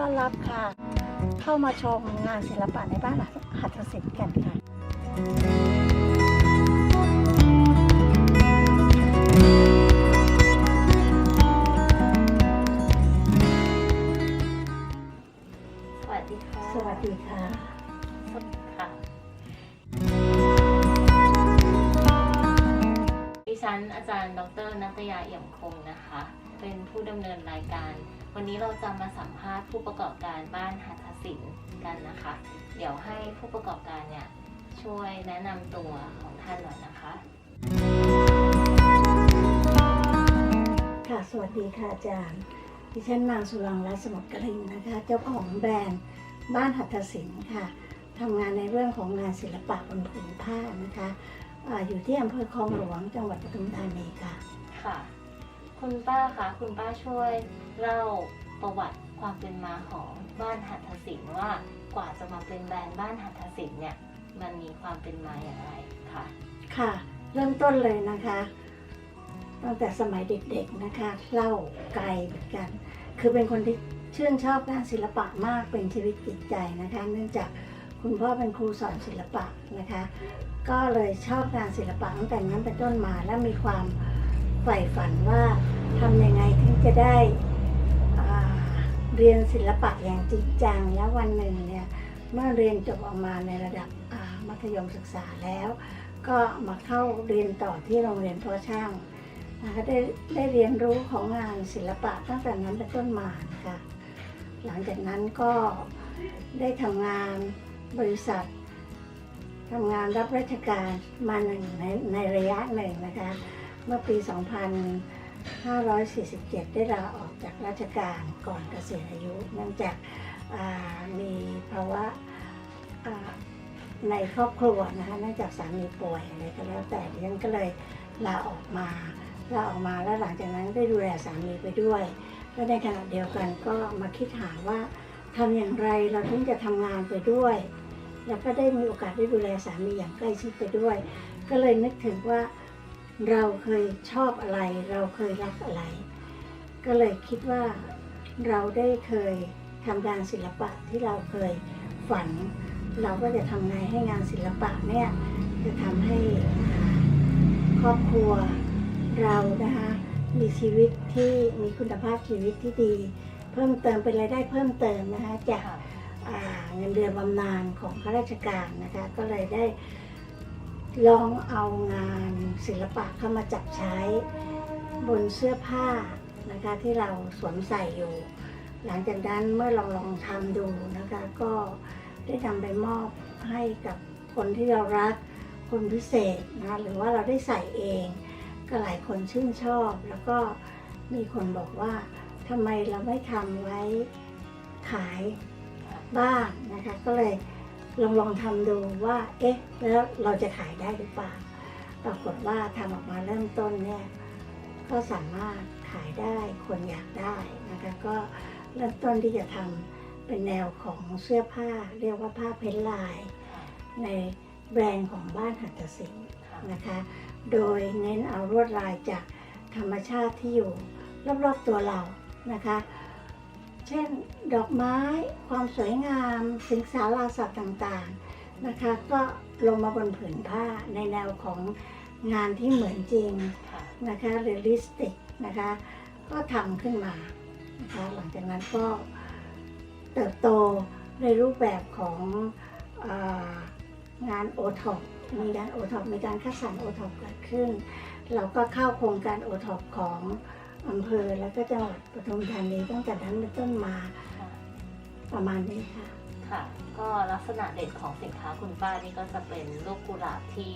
เข้ามาชมงานศิลปะในบ้านหัตถศิลป์กันค่ะสวัสดีค่ะ สวัสดีค่ะสวัสดีค่ะดิฉันอาจารย์ ดรนัตยาเอี่ยมคงนะคะ เป็นผู้ดำเนินรายการ วันนี้เราจะมาสัมภาษณ์ผู้ประกอบการบ้านหัตถศิลป์กันนะคะ เดี๋ยวให้ผู้ประกอบการเนี่ยช่วยแนะนำตัวของท่านหน่อยนะคะ ค่ะ สวัสดีค่ะอาจารย์ ดิฉันนางสุรังรัตน์สมุทรกลินนะคะ เจ้าของแบรนด์บ้านหัตถศิลป์ค่ะทำงานในเรื่องของงานศิลปะบนผืนผ้านะคะอาอยู่ที่อำเภอคลองหลวงจังหวัดปทุมธานีค่ะ ค่ะ คุณป้าคะคุณป้าช่วยเล่าประวัติความเป็นมาของบ้านหัตถศิลป์ว่ากว่าจะมาเป็นแบรนด์บ้านหัตถศิลป์เนี่ยมันมีความเป็นมาอย่างไรคะค่ะ เริ่มต้นเลยนะคะตั้งแต่สมัยเด็กๆนะคะเล่าไกลเหมือนกัน คือเป็นคนที่ชื่นชอบด้านศิลปะมากเป็นชีวิตจิตใจนะคะ เนื่องจากคุณพ่อเป็นครูสอนศิลปะนะคะ ก็เลยชอบงานศิลปะตั้งแต่นั้นเป็นต้นมาและมีความ ใฝ่ฝันว่าทำยังไงถึงจะได้เรียนศิลปะอย่างจริงจังแล้ววันหนึ่งเนี่ยเมื่อเรียนจบออกมาในระดับมัธยมศึกษาแล้ว ก็มาเข้าเรียนต่อที่โรงเรียนพ่อช่างนะคะได้ได้เรียนรู้ของงานศิลปะตั้งแต่นั้นเป็นต้นมานะคะหลังจากนั้นก็ได้ทำงานบริษัททำงานรับราชการมาหนึ่งในในระยะหนึ่งนะคะ เมื่อปี 2547 ได้ลาออกจากราชการก่อนเกษียณอายุ เนื่องจากามีภาวะในครอบครัวนะคะเนื่องจากสามีป่วยอะไรก็แล้วแต่ดิฉันก็เลยลาออกมาลาออกมาแล้วหลังจากนั้นได้ดูแลสามีไปด้วย และในขณะเดียวกันก็มาคิดหาว่าทำอย่างไรเราถึงจะทำงานไปด้วย แล้วก็ได้มีโอกาสได้ดูแลสามีอย่างใกล้ชิดไปด้วย ก็เลยนึกถึงว่า เราเคยชอบอะไร เราเคยรักอะไร ก็เลยคิดว่าเราได้เคยทำงานศิลปะที่เราเคยฝัน เราก็จะทำไงให้งานศิลปะเนี่ยจะทำให้ครอบครัวเรานะคะมีชีวิตที่มีคุณภาพชีวิตที่ดี เพิ่มเติมเป็นรายได้เพิ่มเติมนะคะจากเงินเดือนบำนาญของข้าราชการนะคะก็เลยได้ ลองเอางานศิลปะเข้ามาจับใช้บนเสื้อผ้านะคะที่เราสวมใส่อยู่ หลังจากนั้นเมื่อลองลองทำดูนะคะ ก็ได้นำไปมอบให้กับคนที่เรารักคนพิเศษนะหรือว่าเราได้ใส่เอง ก็หลายคนชื่นชอบ แล้วก็มีคนบอกว่าทำไมเราไม่ทำไว้ขายบ้างนะคะ ก็เลย ลองลองทำดูว่า เอ๊ะ แล้วเราจะขายได้หรือเปล่า ปรากฏว่าทำออกมาเริ่มต้นเนี่ย ก็สามารถขายได้คนอยากได้นะคะ ก็เริ่มต้นที่จะทำเป็นแนวของเสื้อผ้า เรียกว่าผ้าเพ้นลาย ในแบรนด์ของบ้านหัตถศิลป์นะคะ โดยเน้นเอาลวดลายจากธรรมชาติที่อยู่รอบๆตัวเรานะคะ เช่น ดอกไม้ความสวยงามสิงสาราสัตว์ต่างๆนะคะ ก็ลงมาบนผืนผ้าในแนวของงานที่เหมือนจริงค่ะนะคะเรียลลิสติกนะคะ ก็ทำขึ้นมานะคะหลังจากนั้นก็เติบโตในรูปแบบของเอองานโอท็อปมีการโอท็อปมีการคัดสรรโอท็อปเกิดขึ้น เราก็เข้าโครงการโอท็อปของ อำเภอและก็จังหวัดปทุมธานีตั้งแต่นั้นเป็นต้นมาประมาณนี้ค่ะ ค่ะ ก็ลักษณะเด่นของสินค้าคุณป้านี่ก็จะเป็นลูกกุหลาบที่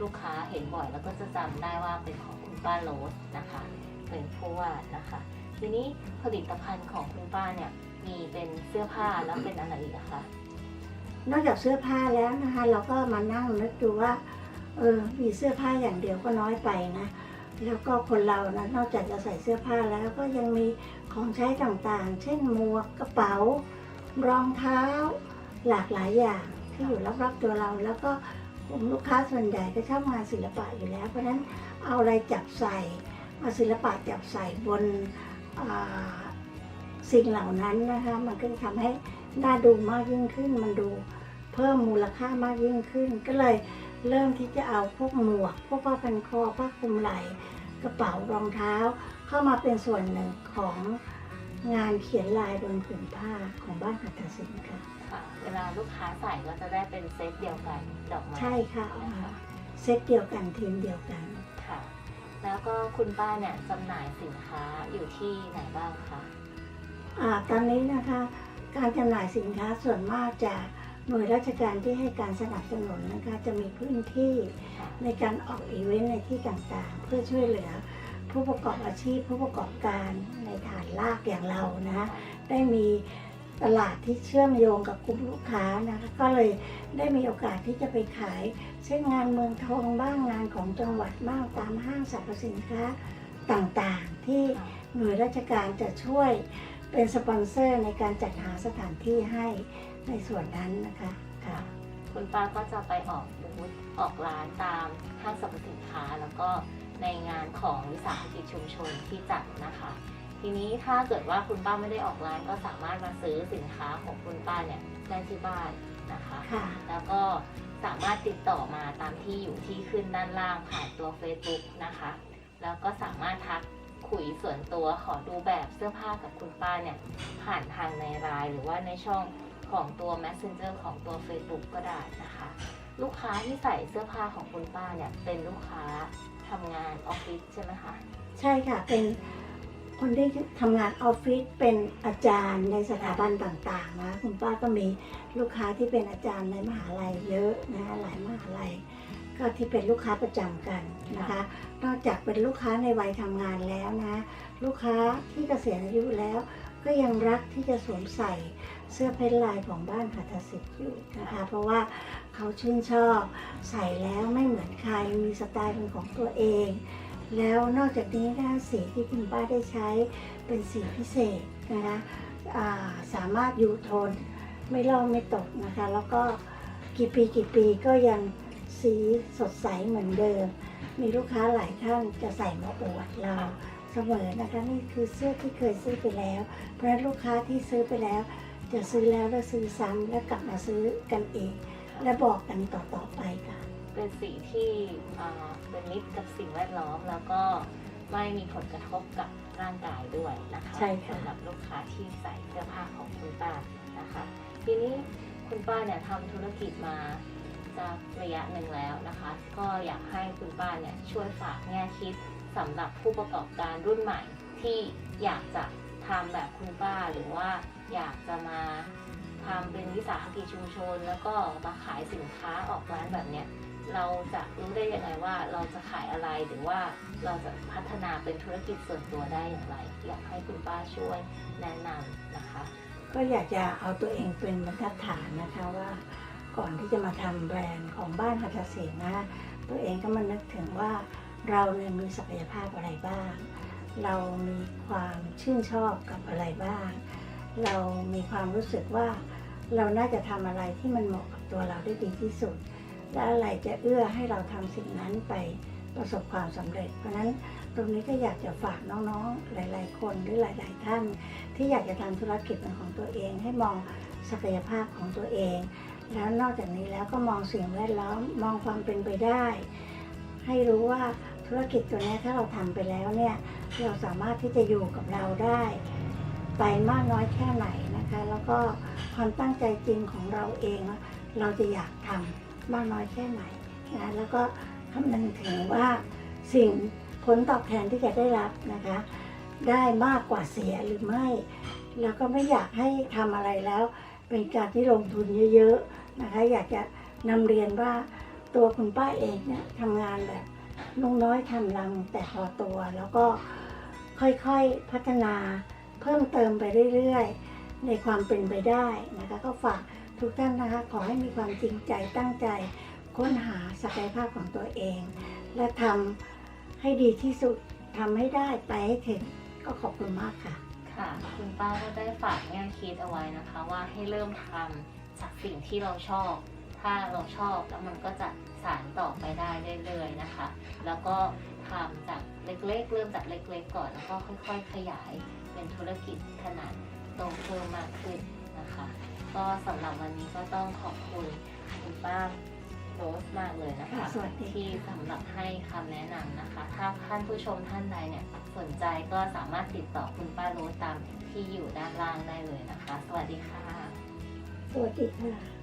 ลูกค้าเห็นบ่อย แล้วก็จะจำได้ว่าเป็นของคุณป้าโรสนะคะ เป็นผู้วาดนะคะ ทีนี้ผลิตภัณฑ์ของคุณป้าเนี่ยมีเป็นเสื้อผ้าแล้วเป็นอะไรอีกคะนอกจากเสื้อผ้าแล้วนะคะ เราก็มานั่งนึกดูว่าเออมีเสื้อผ้าอย่างเดียวก็น้อยไปนะ แล้วก็คนเรานะนอกจากจะใส่เสื้อผ้าแล้วก็ยังมีของใช้ต่างๆ เช่นหมวกกระเป๋า รองเท้า หลากหลายอย่างที่อยู่รอบๆตัวเรา แล้วก็กลุ่มลูกค้าส่วนใหญ่ก็ชอบงานศิลปะอยู่แล้ว เพราะฉะนั้นเอาอะไรจับใส่เอาศิลปะจับใส่บนสิ่งเหล่านั้นนะคะมันก็จะทำให้น่าดูมากยิ่งขึ้น มันดูเพิ่มมูลค่ามากยิ่งขึ้น ก็เลย เริ่มที่จะเอาพวกหมวก พวกผ้าพันคอผ้าคลุมไหล่กระเป๋ารองเท้า เข้ามาเป็นส่วนหนึ่งของงานเขียนลายบนผืนผ้าของบ้านหัตถศิลป์ค่ะค่ะเวลาลูกค้าใส่ก็จะได้เป็นเซตเดียวกันดอกไม้ใช่ค่ะเอามาเซตเดียวกันทีมเดียวกัน ค่ะ แล้วก็คุณป้าเนี่ยจำหน่ายสินค้าอยู่ที่ไหนบ้างคะอาตอนนี้นะคะ การจำหน่ายสินค้าส่วนมากจาก หน่วยราชการที่ให้การสนับสนุนนะคะจะมีพื้นที่ในการออกอีเวนต์ในที่ต่างๆ เพื่อช่วยเหลือผู้ประกอบอาชีพ ผู้ประกอบการในฐานลากอย่างเรานะคะได้มีตลาดที่เชื่อมโยงกับกลุ่มลูกค้านะคะก็เลยได้มีโอกาสที่จะไปขาย เช่นงานเมืองทองบ้างงานของจังหวัดบ้างตามห้างสรรพสินค้าต่างๆ ที่หน่วยราชการจะช่วยเป็นสปอนเซอร์ในการจัดหาสถานที่ให้ ในส่วนนั้นนะคะค่ะคุณป้าก็จะไปออกบูธออกร้านตามห้างสรรพสินค้า แล้วก็ในงานของวิสาหกิจชุมชนที่จัดนะคะ ทีนี้ถ้าเกิดว่าคุณป้าไม่ได้ออกร้านก็สามารถมาซื้อสินค้าของคุณป้าเนี่ยได้ที่บ้านนะคะค่ะแล้วก็สามารถติดต่อมาตามที่อยู่ที่ขึ้นด้านล่างผ่านตัว Facebook นะคะ แล้วก็สามารถทักคุยส่วนตัวขอดูแบบเสื้อผ้ากับคุณป้าเนี่ยผ่านทางในไลน์หรือว่าในช่อง ของตัว Messenger ของตัว Facebook ก็ได้นะคะ ลูกค้าที่ใส่เสื้อผ้าของคุณป้าเนี่ยเป็นลูกค้าทำงานออฟฟิศใช่ไหมคะ ใช่ค่ะ เป็นคนที่ทำงานออฟฟิศเป็นอาจารย์ในสถาบันต่างๆนะคุณป้าก็มีลูกค้าที่เป็นอาจารย์ในมหาลัยเยอะนะคะหลายมหาลัย ก็ที่เป็นลูกค้าประจำกันนะคะ นอกจากเป็นลูกค้าในวัยทำงานแล้วนะ ลูกค้าที่เกษียณอายุแล้ว ก็ยังรักที่จะสวมใส่เสื้อเพชรลายของบ้านหัตถสิทธิ์อยู่นะคะ เพราะว่าเขาชื่นชอบใส่แล้วไม่เหมือนใครมีสไตล์เป็นของตัวเอง แล้วนอกจากนี้นะสีที่คุณป้าได้ใช้เป็นสีพิเศษนะคะาสามารถอยู่ทนไม่ลอกไม่ตกนะคะ แล้วก็กี่ปีกี่ปีก็ยังสีสดใสเหมือนเดิม มีลูกค้าหลายท่านจะใส่มาอวดเรา เสมอนะคะนี่คือเสื้อที่เคยซื้อไปแล้ว เพราะฉะนั้นลูกค้าที่ซื้อไปแล้ว จะซื้อแล้วแล้วซื้อซ้ำแล้วกลับมาซื้อกันอีกและบอกกันต่อๆไปค่ะ เป็นสีที่เอ่อเป็นมิตรกับสิ่งแวดล้อม แล้วก็ไม่มีผลกระทบกับร่างกายด้วยนะคะใช่ค่ะ สำหรับลูกค้าที่ใส่เสื้อผ้าของคุณป้านะคะ ทีนี้คุณป้าเนี่ยทำธุรกิจมาจะระยะหนึ่งแล้วนะคะ ก็อยากให้คุณป้าเนี่ยช่วยฝากแง่คิด สำหรับผู้ประกอบการรุ่นใหม่ที่อยากจะทำแบบคุณป้าหรือว่าอยากจะมาทำเป็นวิสาหกิจชุมชน แล้วก็มาขายสินค้าออกร้านแบบเนี้ยเราจะรู้ได้ยังไงว่าเราจะขายอะไรหรือว่าเราจะพัฒนาเป็นธุรกิจส่วนตัวได้อย่างไร อยากให้คุณป้าช่วยแนะนำนะคะ ก็อยากจะเอาตัวเองเป็นบรรทัดฐานนะคะว่าก่อนที่จะมาทำแบรนด์ของบ้านหัตถศิลป์นะตัวเองก็มานึกถึงว่า เราเนี่ยมีศักยภาพอะไรบ้าง เรามีความชื่นชอบกับอะไรบ้าง เรามีความรู้สึกว่าเราน่าจะทำอะไรที่มันเหมาะกับตัวเราได้ดีที่สุด และอะไรจะเอื้อให้เราทำสิ่งนั้นไปประสบความสำเร็จ เพราะฉะนั้นตรงนี้ก็อยากจะฝากน้องๆ หลาย ๆ คนหรือหลาย ๆ ท่าน ที่อยากจะทำธุรกิจเป็นของตัวเอง ให้มองศักยภาพของตัวเอง แล้วนอกจากนี้แล้วก็มองสิ่งแวดล้อมมองความเป็นไปได้ ให้รู้ว่าธุรกิจตัวนี้ถ้าเราทำไปแล้วเนี่ยเราสามารถที่จะอยู่กับเราได้ ไปมากน้อยแค่ไหนนะคะ แล้วก็ความตั้งใจจริงของเราเองว่าเราจะอยากทำมากน้อยแค่ไหนนะแล้วก็คำนึงถึงว่าสิ่งผลตอบแทนที่จะได้รับนะคะ ได้มากกว่าเสียหรือไม่ แล้วก็ไม่อยากให้ทำอะไรแล้ว เป็นการที่ลงทุนเยอะๆนะคะ อยากจะนำเรียนว่า ตัวคุณป้าเองเนี่ยทำงานแบบลุงน้อยทำรังแต่พอตัว แล้วก็ค่อยๆพัฒนาเพิ่มเติมไปเรื่อยๆ ในความเป็นไปได้นะคะก็ฝากทุกท่านนะคะขอให้มีความจริงใจตั้งใจค้นหาศักยภาพของตัวเอง และทำให้ดีที่สุดทำให้ได้ไปให้ถึงก็ขอบคุณมากค่ะ ค่ะ คุณป้าก็ได้ฝากแง่คิดเอาไว้นะคะ ว่าให้เริ่มทำจากสิ่งที่เราชอบ ถ้าเราชอบแล้วมันก็จะสานต่อไปได้เรื่อยๆนะคะ แล้วก็ทำจากเล็กๆ เริ่มจากเล็กๆ ก่อนแล้วก็ค่อยๆ ขยายเป็นธุรกิจขนาดโตเพิ่มมากขึ้นนะคะ ก็ก็สำหรับวันนี้ก็ต้องขอบคุณคุณป้าโรสมากเลยนะคะสวัสดีที่สำหรับให้คำแนะนำนะคะ ถ้าท่านผู้ชมท่านใดเนี่ยสนใจก็สามารถติดต่อคุณป้าโรสตามที่อยู่ด้านล่างได้เลยนะคะ สวัสดีค่ะ สวัสดีค่ะ